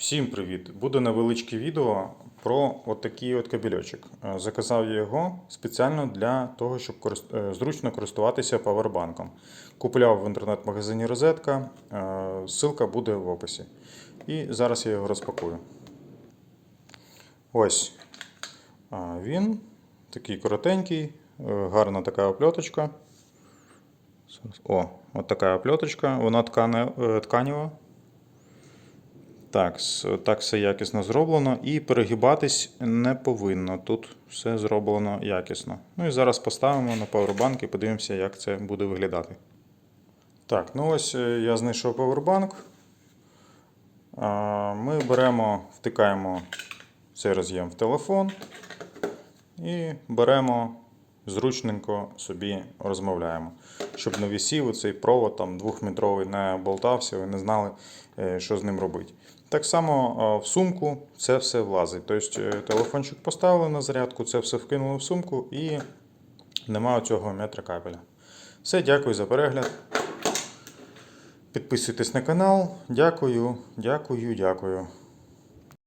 Всім привіт! Буде невеличке відео про отакий от кабельочок. Е, Заказав я його спеціально для того, щоб е, зручно користуватися павербанком. Купляв в інтернет-магазині Розетка. е, Ссылка буде в описі. І зараз я його розпакую. Ось він такий коротенький, гарна така опльоточка. О, от така опльоточка, вона ткане, Так, так все якісно зроблено і перегибатись не повинно. Тут все зроблено якісно. Ну і зараз поставимо на павербанк і подивимося, як це буде виглядати. Так, ну ось е, я знайшов павербанк. Ми беремо, втикаємо цей роз'єм в телефон і беремо зручненько собі розмовляємо. Щоб не висів цей провод там двохметровий не болтався, ви не знали, е, що з ним робити. Так само в сумку це все влазить. Тобто е, телефончик поставили на зарядку, це все вкинули в сумку і немає цього метра кабеля. Все, дякую за перегляд. Підписуйтесь на канал. Дякую, дякую, дякую.